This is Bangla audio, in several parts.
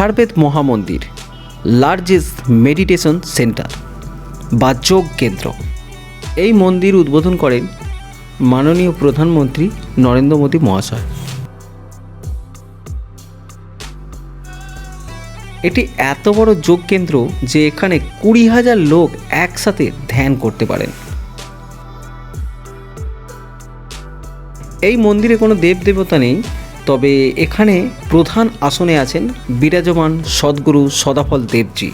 Swarved Mahamandir largest meditation centre বা যোগ কেন্দ্র। এই মন্দির উদ্বোধন করেন মাননীয় প্রধানমন্ত্রী নরেন্দ্র মোদী মহাশয়। এটি এত বড় যোগ কেন্দ্র যে এখানে কুড়ি হাজার লোক একসাথে ধ্যান করতে পারেন। এই মন্দিরে কোনো দেবদেবতা নেই তবে এখানে প্রধান আসনে আছেন বিরাজমান সদ্গুরু সদাফল দেবজি।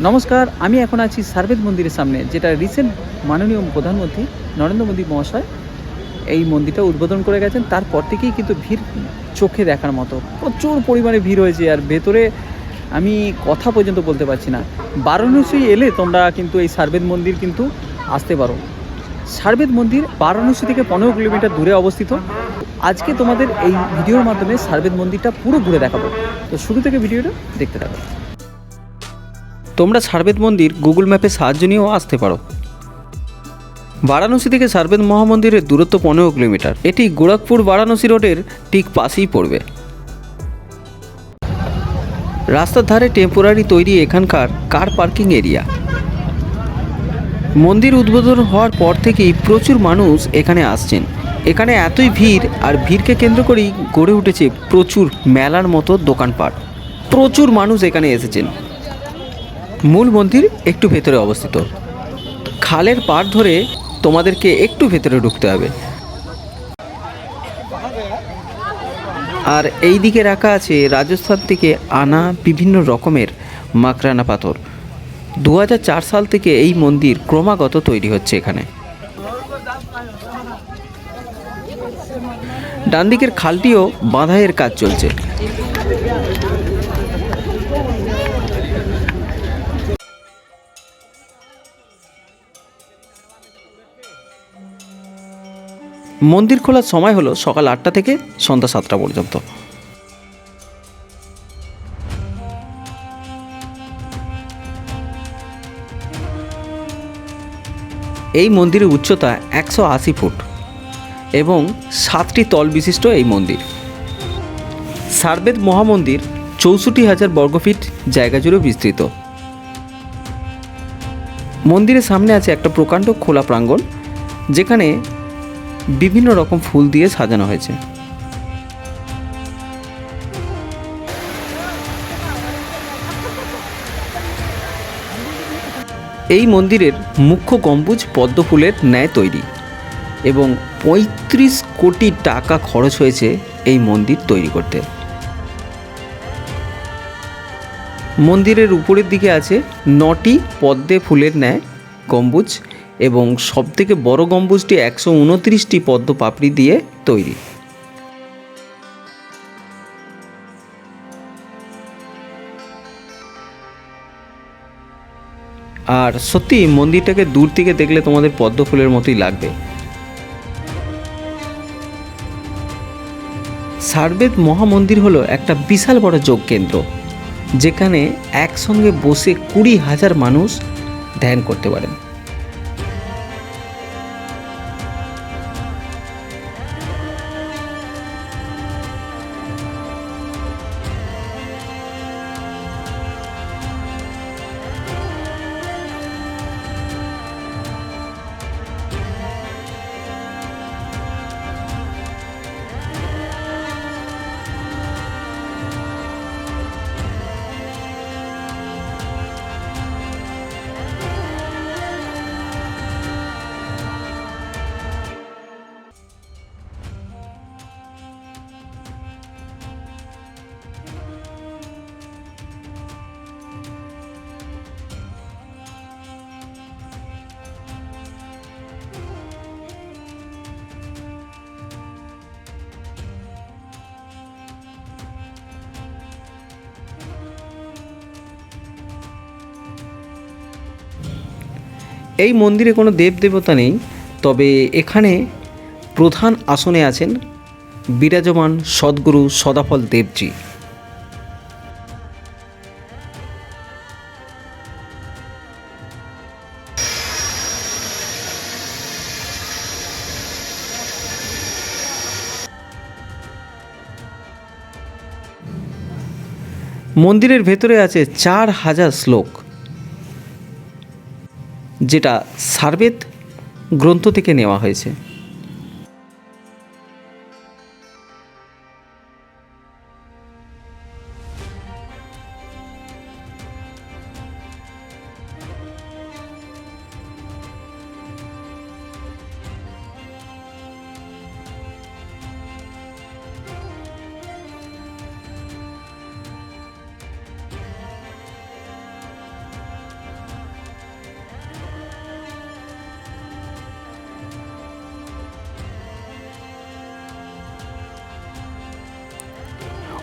নমস্কার, আমি এখন আছি সারবেদ মন্দিরের সামনে, যেটা রিসেন্ট মাননীয় প্রধানমন্ত্রী নরেন্দ্র মোদী মহাশয় এই মন্দিরটা উদ্বোধন করে গেছেন। তারপর থেকেই কিন্তু ভিড় চোখে দেখার মতো। প্রচুর পরিমাণে ভিড় হয়েছে আর ভেতরে আমি কথা পর্যন্ত বলতে পারছি না। বারাণসী এলে তোমরা কিন্তু এই সারবেদ মন্দির কিন্তু আসতে পারো। সারবেদ মন্দির বারাণসী থেকে পনেরো কিলোমিটার দূরে অবস্থিত। আজকে তোমাদের এই ভিডিওর মাধ্যমে সারবেদ মন্দিরটা পুরো ঘুরে দেখাবো। তো শুরু থেকে ভিডিওটা দেখতে থাকো। তোমরা সারবেদ মন্দির গুগল ম্যাপে সাহায্য নিয়েও আসতে পারো। বারাণসী থেকে সারবেদ মহামন্দিরের দূরত্ব পনেরো কিলোমিটার। এটি গোরখপুর বারাণসী রোডের ঠিক পাশেই পড়বে। রাস্তার ধারে টেম্পোরারি তৈরি এখানকার কার পার্কিং এরিয়া মন্দির উদ্বোধন হওয়ার পর থেকেই প্রচুর মানুষ এখানে আসছেন। এখানে এতই ভিড় আর ভিড়কে কেন্দ্র করেই গড়ে উঠেছে প্রচুর মেলার মতো দোকানপাট। প্রচুর মানুষ এখানে এসেছেন। মূল মন্দির একটু ভেতরে অবস্থিত। খালের পাড় ধরে তোমাদেরকে একটু ভেতরে ঢুকতে হবে। আর এই দিকে রাখা আছে রাজস্থান থেকে আনা বিভিন্ন রকমের মাকরানা পাথর। দু হাজার চার সাল থেকে এই মন্দির ক্রমাগত তৈরি হচ্ছে এখানে। ডান দিকের খালটিও বাঁধাইয়ের কাজ চলছে। মন্দির খোলার সময় হলো সকাল আটটা থেকে সন্ধ্যা সাতটা পর্যন্ত। এই মন্দিরের উচ্চতা একশো আশি ফুট এবং সাতটি তল বিশিষ্ট এই মন্দির। সারবেদ মহামন্দির চৌষট্টি হাজার বর্গফিট জায়গা জুড়ে বিস্তৃত। মন্দিরের সামনে আছে একটা প্রকাণ্ড খোলা প্রাঙ্গণ, যেখানে বিভিন্ন রকম ফুল দিয়ে সাজানো হয়েছে। এই মন্দিরের মুখ্য গম্বুজ পদ্ম ফুলের ন্যায় তৈরি এবং পঁয়ত্রিশ কোটি টাকা খরচ হয়েছে এই মন্দির তৈরি করতে। মন্দিরের উপরের দিকে আছে নটি পদ্মে ফুলের ন্যায় গম্বুজ। এবং সবথেকে বড় গম্বুজটি একশো উনত্রিশটি পদ্ম পাপড়ি দিয়ে তৈরি। আর সত্যি মন্দিরটাকে দূর থেকে দেখলে তোমাদের পদ্ম ফুলের মতোই লাগবে। সারবেদ মহামন্দির হলো একটা বিশাল বড় যোগ কেন্দ্র যেখানে একসঙ্গে বসে কুড়ি হাজার মানুষ ধ্যান করতে পারেন। এই মন্দিরে কোনো দেব দেবতা নেই, তবে এখানে প্রধান আসনে আছেন বিরাজমান সদ্গুরু সদাফল দেবজি। মন্দিরের ভেতরে আছে চার হাজার শ্লোক। যেটা সার্বেদ গ্রন্থ থেকে নেওয়া হয়েছে।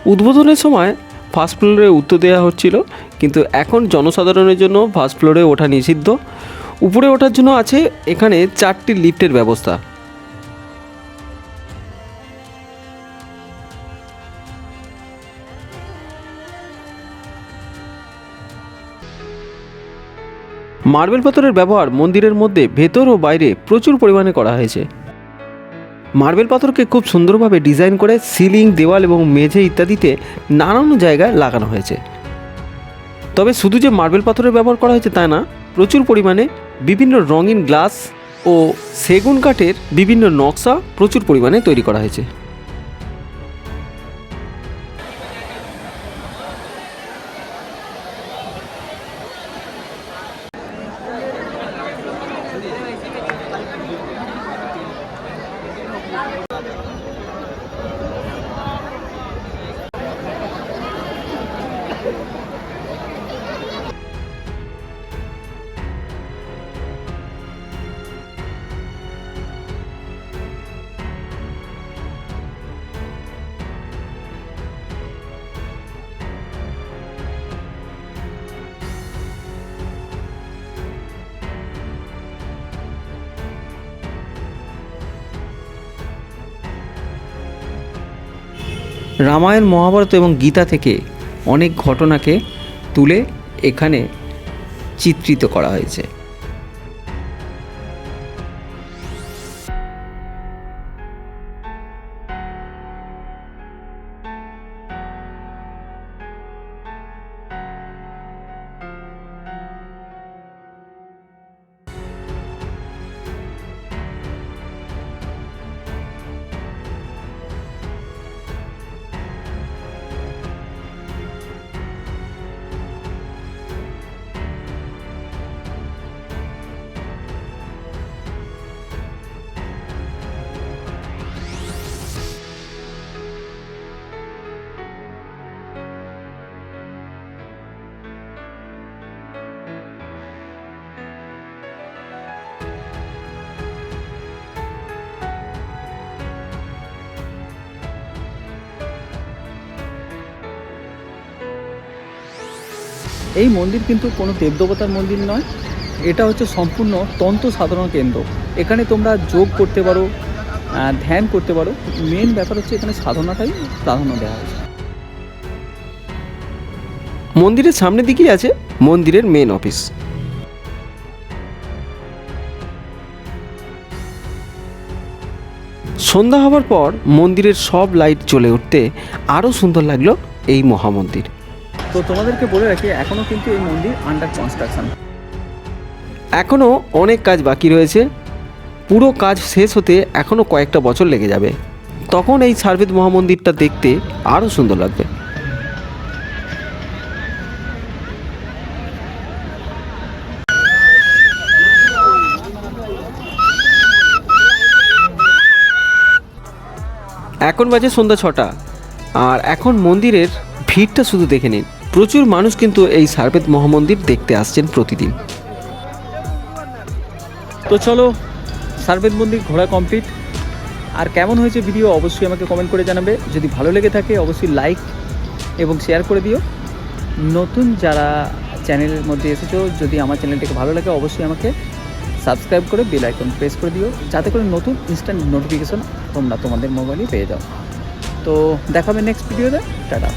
উদ্বোধনের সময় ফার্স্ট ফ্লোরে উত্তর দেওয়া হচ্ছিল, কিন্তু এখন জনসাধারণের জন্য ফার্স্ট ফ্লোরে ওঠা নিষিদ্ধ। উপরে ওঠার জন্য আছে এখানে চারটি লিফটের ব্যবস্থা। মার্বেল পাথরের ব্যবহার মন্দিরের মধ্যে ভেতর ও বাইরে প্রচুর পরিমাণে করা হয়েছে। মার্বেল পাথরকে খুব সুন্দরভাবে ডিজাইন করে সিলিং, দেওয়াল এবং মেঝে ইত্যাদিতে নানান জায়গায় লাগানো হয়েছে। তবে শুধু যে মার্বেল পাথরের ব্যবহার করা হয়েছে তা না, প্রচুর পরিমাণে বিভিন্ন রঙিন গ্লাস ও সেগুন কাঠের বিভিন্ন নকশা প্রচুর পরিমাণে তৈরি করা হয়েছে। রামায়ণ মহাভারত এবং গীতা থেকে অনেক ঘটনাকে তুলে এখানে চিত্রিত করা হয়েছে। এই মন্দির কিন্তু কোনো দেবদেবতার মন্দির নয়। এটা হচ্ছে সম্পূর্ণ তন্ত্র সাধারণ কেন্দ্র। এখানে তোমরা যোগ করতে পারো ধ্যান করতে পারো। মেন ব্যাপার হচ্ছে এখানে সাধনাটাই প্রাধান্য দেওয়া হয়েছে। মন্দিরের সামনের দিকেই আছে মন্দিরের মেন অফিস সন্ধ্যা হওয়ার পর মন্দিরের সব লাইট জ্বলে উঠতে আরও সুন্দর লাগল এই মহামন্দির। তো তোমাদেরকে বলে রাখি এখনও কিন্তু এই মন্দির আন্ডার কনস্ট্রাকশন এখনও অনেক কাজ বাকি রয়েছে। পুরো কাজ শেষ হতে এখনও কয়েকটা বছর লেগে যাবে। তখন এই সার্বেদ মহামন্দিরটা দেখতে আরও সুন্দর লাগবে। এখন বাজে সন্ধ্যা ছটা, আর এখন মন্দিরের ভিড়টা শুধু দেখে নিন। প্রচুর মানুষ কিন্তু এই সার্বেদ মহামন্দির দেখতে আসছেন প্রতিদিন। তো চলো সার্বেদ মন্দির ঘোরা কমপ্লিট আর কেমন হয়েছে ভিডিও অবশ্যই আমাকে কমেন্ট করে জানাবে। যদি ভালো লেগে থাকে, অবশ্যই লাইক এবং শেয়ার করে দিও। নতুন যারা চ্যানেলের মধ্যে এসেছ, যদি আমার চ্যানেলটাকে ভালো লাগে, অবশ্যই আমাকে সাবস্ক্রাইব করে বেল আইকন প্রেস করে দিও। যাতে করে নতুন ইনস্ট্যান্ট নোটিফিকেশন তোমরা তোমাদের মোবাইলে পেয়ে যাও। তো দেখাবে নেক্সট ভিডিওতে টাটা।